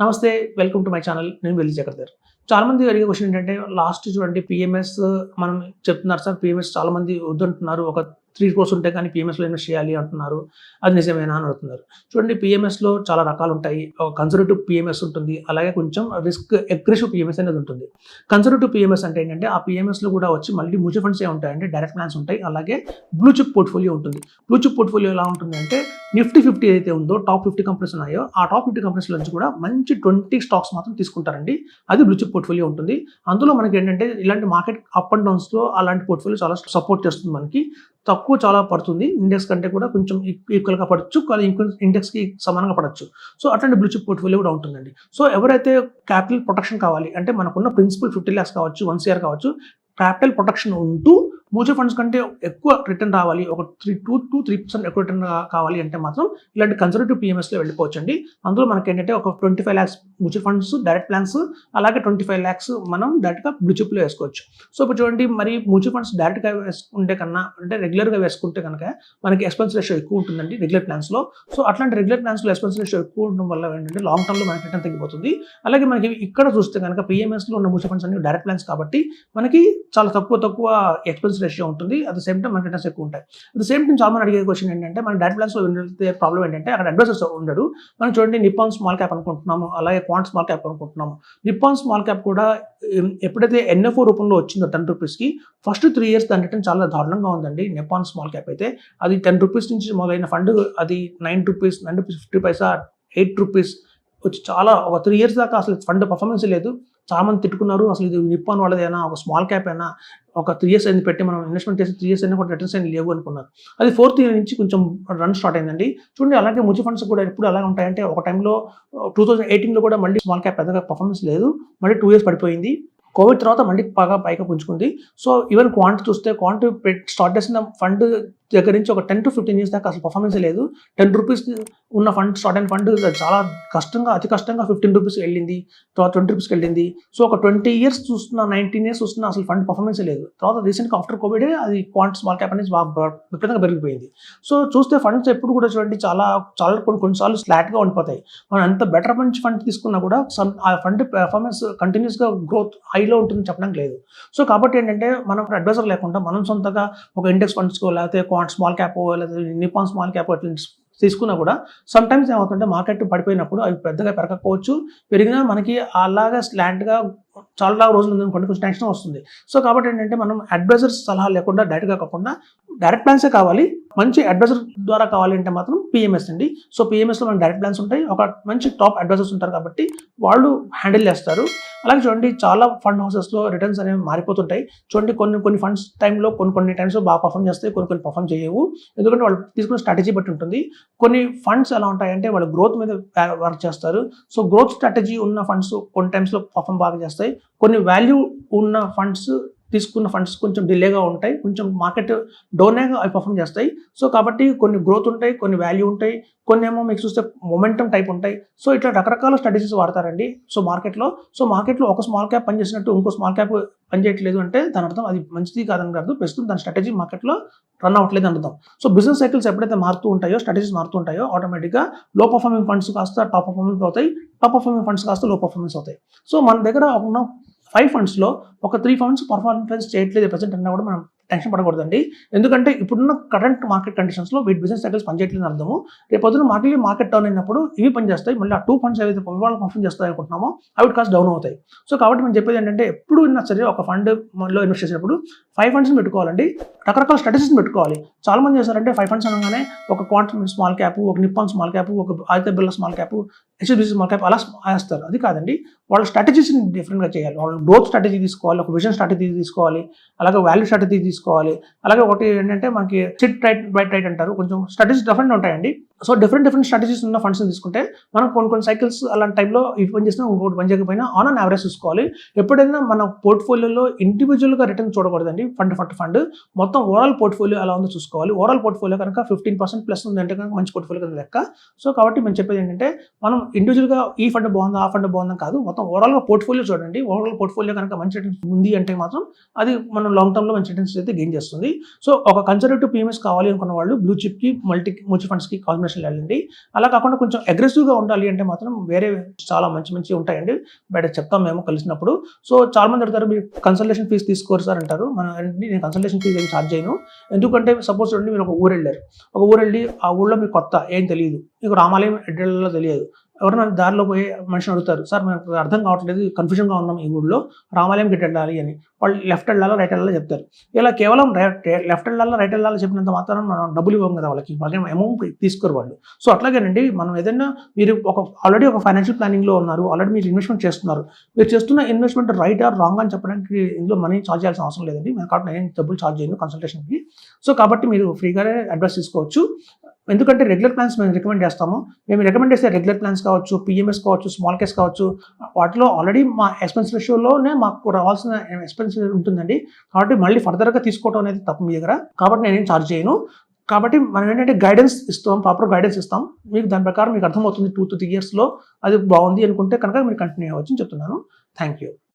నమస్తే welcome to my channel నేను వెళ్ళి చక్రధర్ చాలా మంది అడిగే క్వశ్చన్ ఏంటంటే లాస్ట్ చూడండి పిఎంఎస్ మనం చెప్తున్నారు సార్ పిఎంఎస్ చాలా మంది వద్దంటున్నారు. ఒక త్రీ కోర్స్ ఉంటే కానీ పిఎంఎస్లో ఇన్వెస్ట్ చేయాలి అంటున్నారు. అది నిజమేనా అని అడుగుతున్నారు. చూడండి పిఎంఎస్లో చాలా రకాలు ఉంటాయి కన్సర్వేటివ్ పిఎంఎస్ ఉంటుంది. అలాగే కొంచెం రిస్క్ అగ్రెసివ్ పిఎంఎస్ అనేది ఉంటుంది. కన్సర్వేటివ్ పిఎంఎస్ అంటే ఏంటంటే ఆ పిఎంఎస్లో కూడా వచ్చి మళ్ళీ మ్యూచువల్ ఫండ్స్ ఏ ఉంటాయంటే డైరెక్ట్ ప్లాన్స్ ఉంటాయి. అలాగే బ్లూ చిప్ పోర్ట్ఫోలియో ఉంటుంది. బ్లూ చిప్ పోర్ట్ఫోలియో ఎలా ఉంటుంది అంటే నిఫ్టీ ఫిఫ్టీ ఏదైతే ఉందో టాప్ ఫిఫ్టీ కంపెనీస్ ఉన్నాయో ఆ టాప్ ఫిఫ్టీ కంపెనీస్ నుంచి కూడా మంచి ట్వంటీ స్టాక్స్ మాత్రం తీసుకుంటారండి. అది బ్లూ చిప్ పోర్ట్ఫోలియో ఉంటుంది. అందులో మనకి ఏంటంటే ఇలాంటి మార్కెట్ అప్ అండ్ డౌన్స్లో అలాంటి పోర్ట్ఫోలియో చాలా సపోర్ట్ చేస్తుంది మనకి. తక్కువ చాలా పడుతుంది. ఇండెక్స్ కంటే కూడా కొంచెం ఈక్వల్గా పడచ్చు. కానీ ఇండెక్స్కి సమానంగా పడచ్చు. సో అట్లాంటి బ్లూ చిప్ పోర్ట్ఫోలియో కూడా ఉంటుందండి. సో ఎవరైతే క్యాపిటల్ ప్రొటెక్షన్ కావాలి అంటే మనకున్న ప్రిన్సిపల్ ఫిఫ్టీ ల్యాక్స్ కావచ్చు వన్ సిఆర్ కావచ్చు క్యాపిటల్ ప్రొటెక్షన్ ఉంటూ మ్యూచువల్ ఫండ్స్ కంటే ఎక్కువ రిటర్న్ రావాలి. ఒక three two two three percent ఎక్కువ రిటర్న్ కావాలి అంటే మాత్రం ఇలాంటి కన్సర్వేటివ్ పిఎంఎస్లో వెళ్ళిపోవచ్చు అండి అందులో మనకి ఏంటంటే ఒక twenty five lakhs mutual funds direct plans అలాగే ట్వంటీ ఫైవ్ ల్యాక్స్ మనం డైరెక్ట్గా బ్లూచిప్లో వేసుకోవచ్చు. సో ఇప్పుడు చూడండి మరి మ్యూచువల్ ఫండ్స్ డైరెక్ట్గా వేసుకుంటే కన్నా అంటే రెగ్యులర్గా వేసుకుంటే కనుక మనకి ఎక్స్పెన్స్ రేషియో ఎక్కువ ఉంటుందండి రెగ్యులర్ ప్లాన్స్లో సో అట్లాంటి రెగ్యులర్ ప్లాన్స్లో ఎక్స్పెన్స్ రేషియో ఎక్కువ ఉండడం వల్ల ఏంటంటే లాంగ్ టర్మ్లో మనకి రిటర్న్ తగ్గిపోతుంది. అలాగే మనకి ఇక్కడ చూస్తే కనుక పిఎంఎస్లో ఉన్న మ్యూచువల్ ఫండ్స్ అన్ని డైరెక్ట్ ప్లాన్స్ కాబట్టి మనకి చాలా తక్కువ తక్కువ ఎక్స్పెన్స్ రేషియో ఉంటుంది. At the same time attendance returns ఎక్కువ ఉంటాయి. అట్ ద సేమ్ టైం చాలా మంది అడిగే క్వశ్చన్ ఏంటంటే మన డైరెక్ట్ ప్లాన్స్లో వెళ్తే ప్రాబ్లం ఏంటంటే అక్కడ అడ్వైజర్స్ ఉండడు. మనం చూడండి నిప్పాన్ స్మాల్ క్యాప్ అనుకుంటున్నాము అలాగే క్వాంట్ స్మాల్ క్యాప్ అనుకుంటున్నాము. నిప్పాన్ స్మాల్ క్యాప్ కూడా ఎప్పుడైతే ఎన్ఎఫ్ఓ రూపంలో వచ్చిందో టెన్ రూపీస్కి ఫస్ట్ త్రీ ఇయర్స్ దాని రిటర్న్ చాలా దారుణంగా ఉందండి నిప్పాన్ స్మాల్ క్యాప్ అయితే. అది టెన్ రూపీస్ నుంచి మొదలైన ఫండ్ అది nine rupees nine rupees fifty paisa eight rupees వచ్చి చాలా ఒక త్రీ ఇయర్స్ దాకా అసలు ఫండ్ పర్ఫార్మెన్స్ లేదు. చాలా మంది తిట్టుకున్నారు. అసలు ఇది నిప్పాన్ వాళ్ళదైనా? ఒక స్మాల్ క్యాప్ అయినా ఒక త్రీ ఇయర్స్ అయింది పెట్టి మనం ఇన్వెస్ట్మెంట్ చేసి త్రీ ఇయర్స్ అయినా కూడా రిటర్న్స్ అయినా లేవు అనుకున్నారు. అది ఫోర్త్ ఇయర్ నుంచి కొంచెం రన్ స్టార్ట్ అయిందండి. చూడండి అలాగే మ్యూచువల్ ఫండ్స్ కూడా ఎప్పుడు ఎలా ఉంటాయంటే ఒక టైంలో టూ థౌసండ్ ఎయిటీన్లో కూడా మళ్ళీ స్మాల్ క్యాప్ పెద్దగా పర్ఫార్మెన్స్ లేదు. మళ్ళీ టూ ఇయర్స్ పడిపోయింది. కోవిడ్ తర్వాత మళ్ళీ బాగా పైగా పుంజుకుంది. సో ఈవెన్ క్వాంట్ చూస్తే క్వాంట్ స్టార్ట్ చేసిన ఫండ్ దగ్గర నుంచి ఒక టెన్ టు ఫిఫ్టీన్ ఇయర్స్ దాకా అసలు పర్ఫార్మెన్స్ లేదు. టెన్ రూపీస్ ఉన్న ఫండ్ షార్ట్ అండ్ ఫండ్ చాలా కష్టంగా అతి కష్టంగా ఫిఫ్టీన్ రూపీస్కి వెళ్ళింది తర్వాత ట్వంటీ రూపీస్కి వెళ్ళింది. సో ఒక ట్వంటీ ఇయర్స్ చూస్తున్న నైన్టీన్ ఇయర్స్ చూస్తున్న అసలు ఫండ్ పర్ఫార్మెన్స్ లేదు. తర్వాత రీసెంట్గా ఆఫ్టర్ కోవిడ్ అది క్వాంట్ స్మాల్ క్యాప్ అనేది బాగా విపరీతంగా పెరిగిపోయింది. సో చూస్తే ఫండ్స్ ఎప్పుడు కూడా చూడండి చాలా చాలా కొన్ని కొన్నిసార్లు స్లాట్గా ఉండిపోతాయి. మనం ఎంత బెటర్ మంచి ఫండ్ తీసుకున్నా కూడా సమ్ ఆ ఫండ్ పెర్ఫార్మెన్స్ కంటిన్యూస్గా గ్రోత్ హైలో ఉంటుందని చెప్పడానికి లేదు. సో కాబట్టి ఏంటంటే మనం అడ్వైజర్ లేకుండా మనం సొంతగా ఒక ఇండెక్స్ ఫండ్స్కో లేకపోతే క్వాంట్ స్మాల్ క్యాప్ లేదా నిపాన్ స్మాల్ క్యాప్ అట్లా తీసుకున్నా కూడా సమ్ టైమ్స్ ఏమవుతుంటే మార్కెట్ పడిపోయినప్పుడు అవి పెద్దగా పెరగకపోవచ్చు. పెరిగినా మనకి అలాగా స్లాంట్గా చాలా రోజులు ఉందనుకోండి కొంచెం టెన్షన్ వస్తుంది. సో కాబట్టి ఏంటంటే మనం అడ్వైజర్స్ సలహా లేకుండా డైరెక్ట్గా కాకుండా డైరెక్ట్ ప్లాన్సే కావాలి. మంచి అడ్వైజర్ ద్వారా కావాలి అంటే మాత్రం పిఎంఎస్ అండి. సో పిఎంఎస్లో మనకి డైరెక్ట్ ప్లాన్స్ ఉంటాయి. ఒక మంచి టాప్ అడ్వైజర్స్ ఉంటారు కాబట్టి వాళ్ళు హ్యాండిల్ చేస్తారు. అలాగే చూడండి చాలా ఫండ్ హౌసెస్లో రిటర్న్స్ అనేవి మారిపోతుంటాయి. చూడండి కొన్ని కొన్ని ఫండ్స్ టైంలో కొన్ని కొన్ని టైమ్స్ బాగా పర్ఫామ్ చేస్తాయి. కొన్ని కొన్ని పర్ఫామ్ చేయవు. ఎందుకంటే వాళ్ళు తీసుకున్న స్ట్రాటజీ బట్టి ఉంటుంది. కొన్ని ఫండ్స్ ఎలా ఉంటాయంటే వాళ్ళు గ్రోత్ మీద వర్క్ చేస్తారు. సో గ్రోత్ స్ట్రాటజీ ఉన్న ఫండ్స్ కొన్ని టైమ్స్లో పర్ఫామ్ బాగా చేస్తాయి. కొన్ని వాల్యూ ఉన్న ఫండ్స్ తీసుకున్న ఫండ్స్ కొంచెం డిలేగా ఉంటాయి కొంచెం మార్కెట్ డోనేగా అవి పర్ఫామ్ చేస్తాయి. సో కాబట్టి కొన్ని గ్రోత్ ఉంటాయి కొన్ని వాల్యూ ఉంటాయి కొన్ని ఏమో మీకు చూస్తే మొమెంటం టైప్ ఉంటాయి. సో ఇట్లా రకరకాల స్ట్రాటజీస్ వాడతారండి. సో మార్కెట్లో సో మార్కెట్లో ఒక స్మాల్ క్యాప్ పనిచేసినట్టు ఇంకో స్మాల్ క్యాప్ పనిచేయట్లేదు అంటే దాని అర్థం అది మంచిది కాదని కాదు. ప్రస్తుతం దాని స్ట్రాటజీ మార్కెట్లో రన్ అవ్వట్లేదు అని అర్థం. సో బిజినెస్ సైకిల్స్ ఎప్పుడైతే మారుతూ ఉంటాయో స్ట్రాటజీస్ మారుతూ ఉంటాయో ఆటోమేటిక్గా లో పర్ఫార్మింగ్ ఫండ్స్ కాస్త టాప్ పర్ఫార్మెన్స్ అవుతాయి టాప్ పర్ఫార్మింగ్ ఫండ్స్ కాస్త లో పర్ఫార్మెన్స్ అవుతాయి. సో మన దగ్గర ఉన్న ఫైవ్ ఫండ్స్లో ఒక త్రీ ఫండ్స్ పర్ఫార్మెన్స్ చేయట్లేదు ప్రజెంట్ అన్నా కూడా మనం టెన్షన్ పడకూడదండి. ఎందుకంటే ఇప్పుడున్న కరెంట్ మార్కెట్ కండిషన్స్లో వీటి బిజినెస్ సైకిల్స్ పనిచేయట్లేదు అర్థము. రేపు పొద్దున మార్కెట్ మార్కెట్ డౌన్ అయినప్పుడు ఇవి పనిచేస్తాయి మళ్ళీ ఆ టూ ఫండ్స్ ఏవైతే వాళ్ళు పర్ఫామ్ చేస్తాయి అనుకుంటున్నామో అవి కాస్ట్ డౌన్ అవుతాయి. సో కాబట్టి మనం చెప్పేది ఏంటంటే ఎప్పుడు అయినా సరే ఒక ఫండ్లో ఇన్వెస్ట్ చేసినప్పుడు ఫైవ్ ఫండ్స్ని పెట్టుకోవాలండి. రకరకాల స్ట్రాటజీస్ పెట్టుకోవాలి. చాలా మంది చేస్తారంటే ఫైవ్ ఫండ్స్ అనగానే ఒక క్వాంటమ్ స్మాల్ క్యాప్ ఒక నిప్పాన్ స్మాల్ క్యాప్ ఒక Aditya Birla small cap HSBC మన టైప్ అలా వేస్తారు అది కాదండి. వాళ్ళ స్ట్రాటజీస్ని డిఫరెంట్గా చేయాలి. వాళ్ళు గ్రోత్ స్ట్రాటజీ తీసుకోవాలి. ఒక విజన్ స్ట్రాటజీ తీసుకోవాలి. అలాగే వాల్యూ స్ట్రాటజీ తీసుకోవాలి. అలాగే ఒకటి ఏంటంటే మనకి సిట్ రైట్ బైట్ రైట్ అంటారు. కొంచెం స్ట్రాటజీస్ డిఫరెంట్ ఉంటాయండి. సో డిఫరెంట్ డిఫరెంట్ స్ట్రాటజీస్ ఉన్న ఫండ్స్ తీసుకుంటే మనం కొన్ని కొన్ని సైకిల్స్ అలాంటి టైంలో ఇటు పని చేసినా ఇంకోటి పని చేయకపోయినా ఆన్ అన్ యావరేజ్ చూసుకోవాలి. ఎప్పుడైనా మన పోర్ట్ఫోలియోలో ఇండివిజువల్గా రిటర్న్ చూడకూడదండి. ఫండ్ ఫండ్ ఫండ్ మొత్తం ఓవరాల్ పోర్ట్ఫోలియో ఎలా ఉందో చూసుకోవాలి. ఓవరాల్ పోర్ట్ఫోలియో కనుక ఫిఫ్టీన్ పర్సెంట్ ప్లస్ ఉందంటే కనుక మంచి పోర్ట్ఫోలియో కింద లెక్క. సో కాబట్టి మేము చెప్పేది ఏంటంటే మనం ఇండివిజువల్గా ఈ ఫండ్ బాగుందా ఆ ఫండ్ బాగుందా కాదు. మొత్తం ఓవరాల్గా పోర్ట్ఫోలియో చూడండి. ఓవరాల్ పోర్ట్ఫోలియో కనుక మంచి రిటర్న్స్ ఉంది అంటే మాత్రం అది మనం లాంగ్ టర్మ్లో మంచి రిటర్న్స్ అయితే గెయిన్ చేస్తుంది. సో ఒక కన్సర్వేటివ్ పీఎంఎస్ కావాలి అనుకున్న వాళ్ళు బ్లూ చిప్కి మల్టీ మ్యూచువల్ ఫండ్స్కి కాల్ ఇన్ఫర్మేషన్ వెళ్ళండి. అలా కాకుండా కొంచెం అగ్రెసివ్గా ఉండాలి అంటే మాత్రం వేరే చాలా మంచి మంచి ఉంటాయండి. బయట చెప్తాం మేము కలిసినప్పుడు. సో చాలా మంది అడుగుతారు మీరు కన్సల్టేషన్ ఫీజు తీసుకోరు సార్ అంటారు. మన నేను కన్సల్టేషన్ ఫీజు ఏం ఛార్జ్ చేయను. ఎందుకంటే సపోజ్ చూడండి మీరు ఒక ఊరు వెళ్ళారు. ఒక ఊరు వెళ్ళి ఆ ఊళ్ళో మీకు కొత్త ఏం తెలియదు మీకు రామాలయం ఎడ్డల్లో తెలియదు. ఎవరైనా దారిలో పోయి మనిషిని అడుగుతారు సార్ మనకు అర్థం కావట్లేదు కన్ఫ్యూజన్గా ఉన్నాం ఈ ఊళ్ళో రామాలయం గిట్ వెళ్ళాలి? అని. వాళ్ళు లెఫ్ట్ వెళ్ళాలా రైట్ వెళ్ళాలో చెప్తారు. ఇలా కేవలం లెఫ్ట్ వెళ్ళాలా రైట్ వెళ్ళాలా చెప్పినంత మాత్రం మనం డబ్బులు ఇవ్వం కదా వాళ్ళకి వాళ్ళకి అమౌంట్ తీసుకోరు వాళ్ళు. సో అట్లాగేనండి మనం ఏదైనా మీరు ఒక ఆల్రెడీ ఒక ఫైనాన్షియల్ ప్లానింగ్లో ఉన్నారు ఆల్రెడీ మీరు ఇన్వెస్ట్మెంట్ చేస్తున్నారు. మీరు చేస్తున్న ఇన్వెస్ట్మెంట్ రైట్ ఆర్ రాంగ్ అని చెప్పడానికి ఇందులో మనీ ఛార్జ్ చేయాల్సిన అవసరం లేదండి. మేము కాబట్టి నేను డబ్బులు ఛార్జ్ చేయను కన్సల్టేషన్కి సో కాబట్టి మీరు ఫ్రీగానే అడ్వైస్ తీసుకోవచ్చు. ఎందుకంటే రెగ్యులర్ ప్లాన్స్ మేము రికమెండ్ చేస్తాము. మేము రికమెండ్ చేసే రెగ్యులర్ ప్లాన్స్ కావచ్చు పిఎంఎస్ కావచ్చు స్మాల్ కేస్ కావచ్చు వాటిలో ఆల్రెడీ మా ఎక్స్పెన్స్ రేషియోలోనే మాకు రావాల్సిన ఎక్స్పెన్స్ ఉంటుందండి. కాబట్టి మళ్ళీ ఫర్దర్గా తీసుకోవడం అనేది తప్పు మీ దగ్గర. కాబట్టి నేనేం ఛార్జ్ చేయను. కాబట్టి మనం ఏంటంటే గైడెన్స్ ఇస్తాం ప్రాపర్ గైడెన్స్ ఇస్తాం. మీకు దాని ప్రకారం మీకు అర్థమవుతుంది టూ టు త్రీ ఇయర్స్లో అది బాగుంది అనుకుంటే కనుక మీరు కంటిన్యూ అవ్వచ్చు చెప్తున్నాను. Thank you